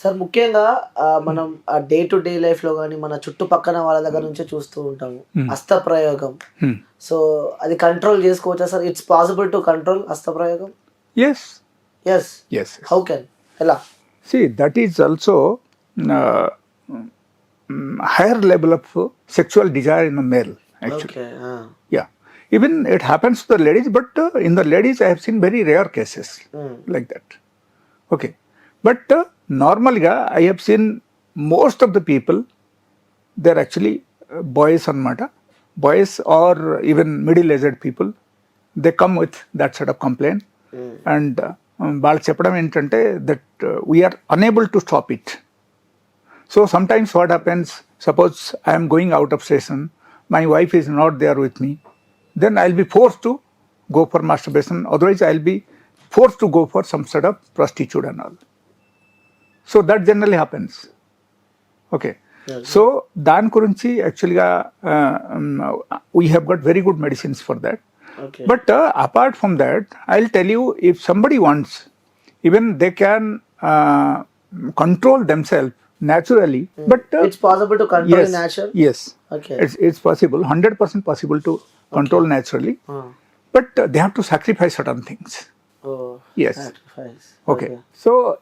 Sir ముఖ్యంగా మనం day to day life లో కానీ మన చుట్టుపక్కన వాళ్ళ దగ్గర నుంచే చూస్తూ ఉంటాము ప్రయోగం సో అది కంట్రోల్ చేసుకోవచ్చా sir it's possible to control ప్రయోగం yes yes yes how can ఎలా see that is also higher level of sexual desire in male yeah even it happens the ladies but in the ladies I seen very rare cases like that okay but rare cases like that. Okay. But uh, normally, I have seen most of the people, they're actually uh, boys and mata, boys or even middle aged people, they come with that sort of complaint. And uh, వాళ్ళు చెప్పడం ఏంటంటే that we are unable to stop it so sometimes what happens suppose I'm going out of station my wife is not there with me then I will be force to go for masturbation. Otherwise, I'll be forced to go for some sort of prostitute and all. So that generally happens. Okay. So దాని గురించి యాక్చువల్గా we have got very good medicines for that okay but apart from that I will tell you if somebody wants even they can control themself naturally but it's possible to control yes nature yes okay it's, it's possible 100% possible to control naturally but uh, they have to sacrifice certain things yes. sacrifice. Okay. okay. So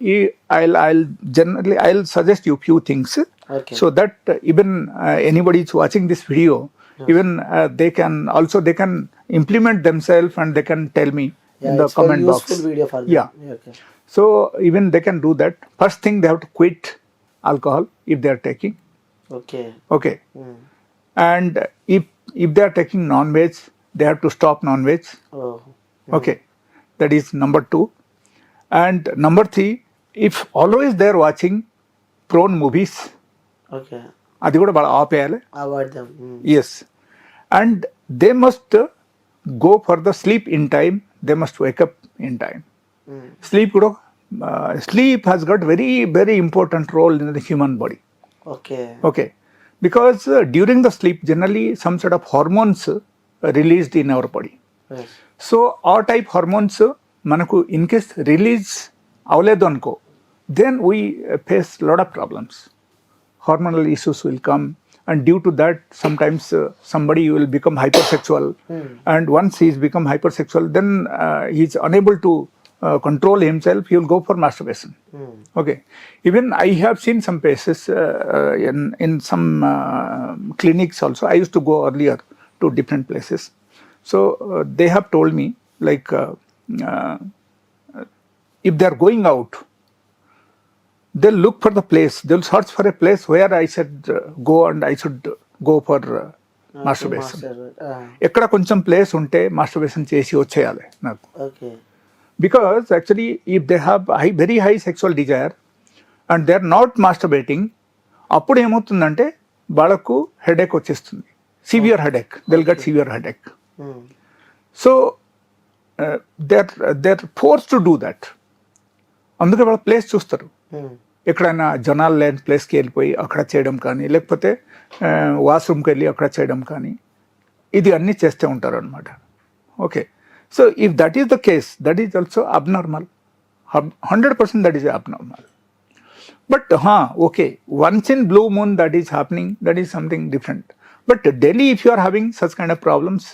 I'll I'll generally I'll suggest you few things. Okay. So that uh, even uh, anybody is watching this video, yes. even uh, they can also they can implement themselves and they can tell me yeah, in the comment box. Yeah. Okay. So even they can do that. First thing they have to quit alcohol if they are taking. Okay. Okay. Mm. And if if they are taking non-veg, they have to stop non-veg. Oh. Mm. Okay that is number two and number three if always they are watching prawn movies Okay. అది కూడా బాగా ఆపేయాలి Avoid them. Hmm. Yes and they must go for the sleep in time they must wake up in time Hmm. Sleep కూడా sleep has got very very important role in the human body Okay. Okay, because uh, during the sleep, generally some sort of hormones uh, released in our body. Yes. So ఆ type hormones మనకు in case release అవ్వలేదు అనుకో then we face lot of problems hormonal issues will come and due to that sometimes somebody will become hyper sexual and once he's become hyper sexual then he's unable to control himself he will go for masturbation Hmm. Okay. Even I have seen some places uh, uh, in in some uh, clinics also. I used to go earlier to different places. So uh, they have told me, like, uh, uh, if they are going out, they'll look for the place, they'll search for a place where I should uh, go and I should go for uh, masturbation ఎక్కడ కొంచెం place ఉంటే masturbation చేసి వచ్చేయాలి నాకు because actually if they have high very high sexual desire and they are not masturbating అప్పుడు ఏమవుతుందంటే వాళ్ళకు headache వచ్చేస్తుంది severe headache they'll get severe headache so they're they're force to do that అందుకే వాళ్ళ ప్లేస్ చూస్తారు ఎక్కడైనా జనాలు లేని ప్లేస్కి వెళ్ళిపోయి అక్కడ చేయడం కానీ లేకపోతే వాష్రూమ్కి uh, వెళ్ళి అక్కడ చేయడం కానీ ఇది అన్నీ చేస్తూ ఉంటారు అనమాట okay so if that is the case that is also abnormal hundred percent that is abnormal but హా okay once in blue moon that is happening that is something different but daily if you are having such kind of problems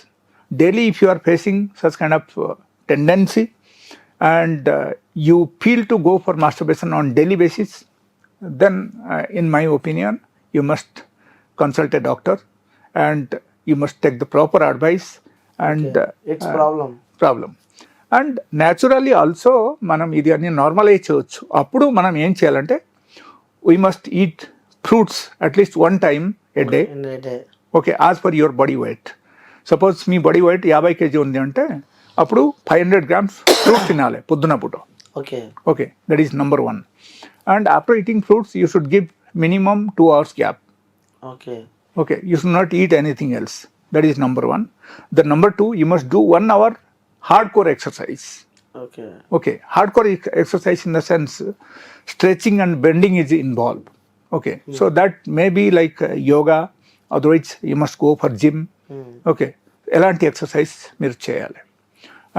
daily if you are facing such kind of uh, tendency and uh, you feel to go for masturbation on daily basis then uh, in my opinion you must consult a doctor and you must take the proper advice and okay. it's uh, problem problem and naturally also మనం ఇది అన్ని normalise చేయొచ్చు అప్పుడు మనం ఏం చేయాలంటే we must eat fruits at least one time a day okay as per your body weight suppose me body weight యాభై KG ఉంది అంటే అప్పుడు ఫైవ్ హండ్రెడ్ గ్రామ్స్ ఫ్రూట్స్ తినాలి పొద్దున పూట Okay. Okay that is number one and after eating fruits you should give minimum two hours gap Okay. Okay, you should not eat anything else. That is number one. The number two, you must do one hour hardcore exercise. Okay. Okay, hardcore ex- exercise in the sense uh, stretching and bending is involved. Okay, so that may be like uh, yoga. Otherwise, you must go for gym. Hmm. Okay ఎలాంటి exercise మీరు చేయాలి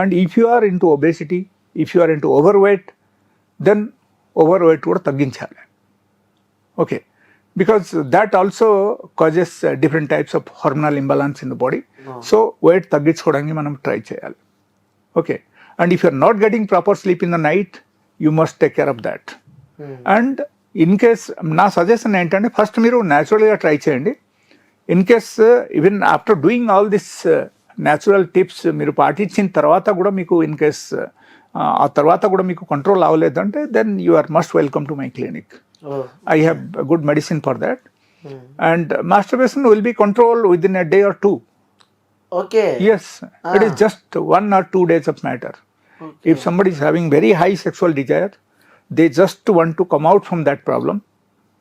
and if you are into obesity if you are into over weight then over weight కూడా తగ్గించాలి okay because that also causes different types of hormonal imbalance in the body so weight తగ్గించుకోవడానికి మనం try చేయాలి okay and if you're not getting proper sleep in the night you must take care of that hmm. And in case నా suggestion ఏంటంటే first మీరు న్యాచురల్గా try చేయండి In case even after doing all this natural tips మీరు పాటించిన తర్వాత కూడా మీకు ఇన్ కేస్ ఆ తర్వాత కూడా మీకు control అవ్వలేదంటే then you are must welcome to my clinic oh I have good medicine for that and masturbation will be control within a day or two okay Yes, it is just one or two days of matter. If somebody is having very high sexual desire, they just want to come out from that problem.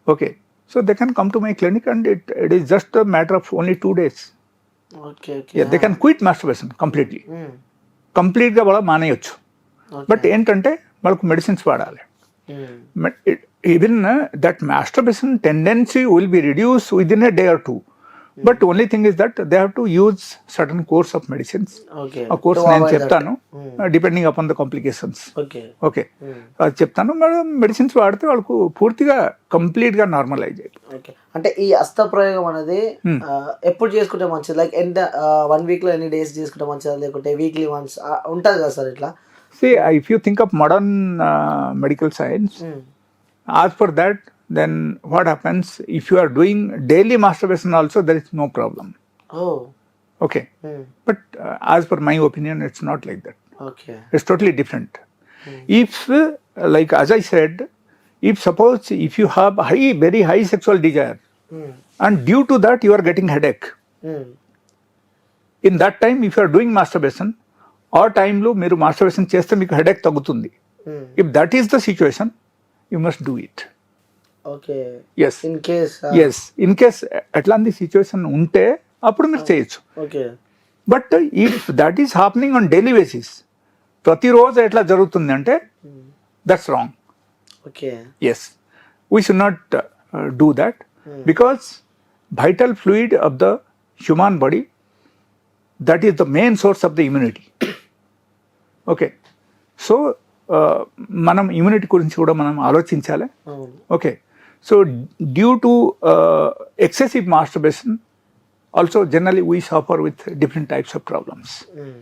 Okay, So they can come to my clinic and it, it is just a matter of only two days. Okay, okay. Yeah, yeah. they can quit masturbation completely. mm. కంప్లీట్గా వాళ్ళ మానేయచ్చు but ఏంటంటే వాళ్ళకు medicines వాడాలి even that masturbation tendency will be reduce within a day or two but only thing is that they have to use certain course of medicines ఆ course నేను చెప్తాను depending upon the complications okay అది చెప్తాను medicines వాడితే వాళ్ళకు పూర్తిగా complete గా normalise అయిపోతుంది అంటే ఈ అస్త ప్రయోగం అనేది hmm. uh, ఎప్పుడు చేసుకుంటే మంచిది లైక్ ఎంత వన్ uh, వీక్ లో ఎన్ని డేస్ చేసుకుంటే మంచిది లేకుంటే వీక్లీ వన్స్ ఉంటుంది కదా సార్ ఇట్లా see if you think of modern medical science as for that then what happens if you are doing daily masturbation also there is no problem oh okay but uh, as per my opinion it's not like that okay it's totally different if uh, like as i said if suppose if you have high very high sexual desire and due to that you are getting headache in that time if you are doing masturbation ఆ టైంలో మీరు masturbation చేస్తే మీకు headache తగ్గుతుంది if that is the situation you must do it okay yes in case అట్లాంటి situation ఉంటే అప్పుడు మీరు ah, చేయొచ్చు but if that is happening on daily basis ప్రతిరోజు ఎట్లా జరుగుతుంది అంటే that's hmm. Wrong okay yes we should not do that because vital fluid of the human body that is the main source of the immunity okay so మనం immunity గురించి కూడా మనం ఆలోచించాలి okay so due to uh, excessive also generally generally we with different types of problems problems. Mm.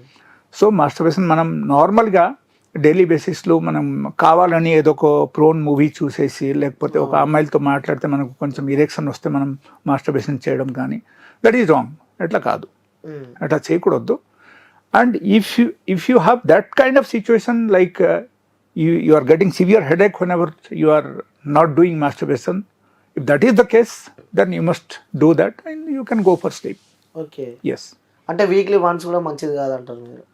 So masturbation మనం నార్మల్గా daily బేసిస్లో మనం కావాలని ఏదో ఒక ప్రోన్ మూవీ చూసేసి లేకపోతే ఒక hmm. అమ్మాయిలతో మాట్లాడితే మనకు కొంచెం ఇరెక్షన్ వస్తే మనం మాస్టర్బేషన్ చేయడం కానీ దట్ ఈజ్ రాంగ్ అట్లా కాదు hmm. అట్లా చేయకూడదు and if you if you have that kind of situation like you you are getting severe headache whenever you are Not doing masturbation if that is the case then you must do that and you can go for sleep okay yes అంటే weekly once కూడా మంచిది కాదంటారు మీరు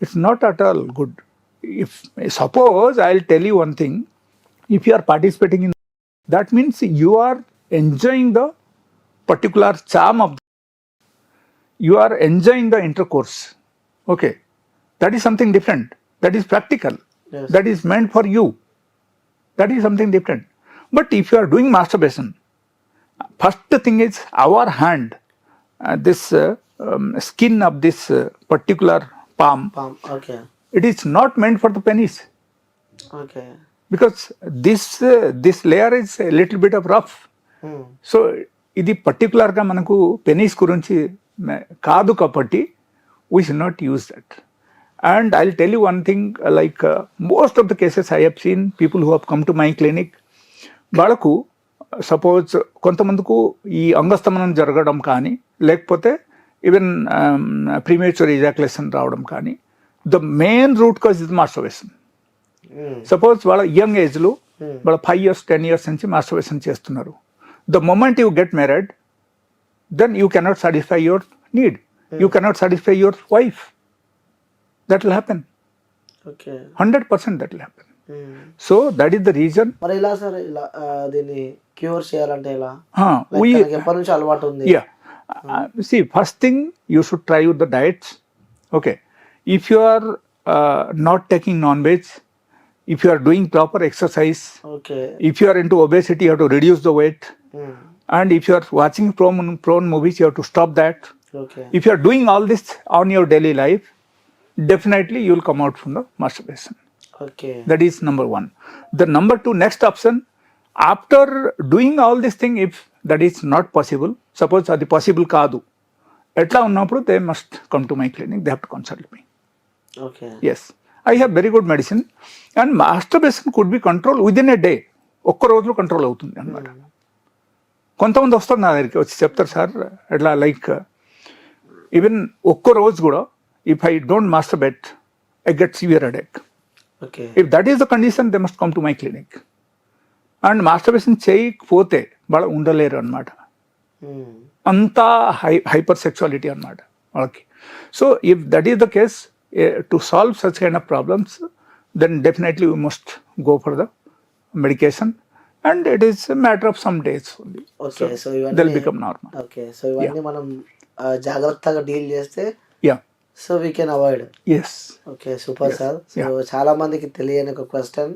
it's not at all good if suppose i'll tell you one thing if you are participating in that means you are enjoying the particular charm of you are enjoying the intercourse okay that is something different that is practical Yes. that is meant for you that is something different but if you are doing masturbation first thing is our hand uh, this uh, um, skin of this uh, particular palm palm okay it is not meant for the penis okay because this uh, this layer is a little bit of rough so ఇది పర్టికులర్గా మనకు penis గురించి మ- కాదు కాబట్టి we should not use that and I tell you one thing like most of the cases I have seen people who have come to my clinic వాళ్ళకు suppose కొంతమందికు ఈ అంగస్తమనం జరగడం కానీ లేకపోతే ఈవెన్ ప్రీమేచర్ ఇజాక్యులేషన్ రావడం కానీ ద మెయిన్ రూట్ కాజ్ ఇది మాస్టర్వేషన్ సపోజ్ వాళ్ళ యంగ్ ఏజ్లో hmm. వాళ్ళ ఫైవ్ ఇయర్స్ టెన్ ఇయర్స్ నుంచి మాస్టర్వేషన్ చేస్తున్నారు the moment you get married then you cannot satisfy your need you cannot satisfy your wife that will happen hundred percent that will happen so that is the reason మరి ఇలా sir ఇలా ఆ, దీన్ని cure చేయాలంటే ఎలా Like we తనకి ఎప్పటి నుంచి అలవాటు ఉంది yeah uh, see first thing you should try with the diets okay if you are uh, not taking non-veg if you are doing proper exercise okay if you are into obesity you have to reduce the weight and if you are watching prone, prone movies you have to stop that okay if you are doing all this on your daily life definitely you will come out from the masturbation Okay. That is number one. The number two, next option, after doing all this thing, if that is not possible, suppose the possible కాదు ఎట్లా ఉన్నప్పుడు they must come to my clinic they have to consult me okay yes I have very good medicine and masturbation could be control within a day ఒక్క రోజులో control అవుతుంది అనమాట hmm. కొంతమంది వస్తారు నా దగ్గరికి వచ్చి చెప్తారు సార్ ఎట్లా లైక్ ఈవెన్ ఒక్క రోజు కూడా if I don't masturbate I get severe headache okay if that is the condition they must come to my clinic and masturbation చేయకపోతే వాళ్ళు ఉండలేరు అనమాట hmm. అంతా హై హైపర్ సెక్షువాలిటీ అనమాట వాళ్ళకి so if that is the case to solve such kind of problems then definitely you must go for the medication and it is matter of some days ఉంది okay so they'll become normal okay so ఇవన్నీ మనం జాగ్రత్తగా deal చేస్తే yeah so we can avoid yes okay super sir so చాలా మందికి తెలియని ఒక question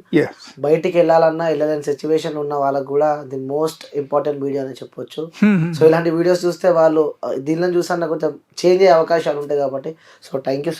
బయటికి వెళ్ళాలన్నా వెళ్ళలేని సిచ్యువేషన్ ఉన్న వాళ్ళకి కూడా ది మోస్ట్ ఇంపార్టెంట్ వీడియో అని చెప్పొచ్చు సో hmm. ఇలాంటి వీడియోస్ చూస్తే వాళ్ళు దీనిని చూసాన కొంచెం చేంజ్ అయ్యే అవకాశాలు ఉంటాయి కాబట్టి సో థ్యాంక్ యూ సో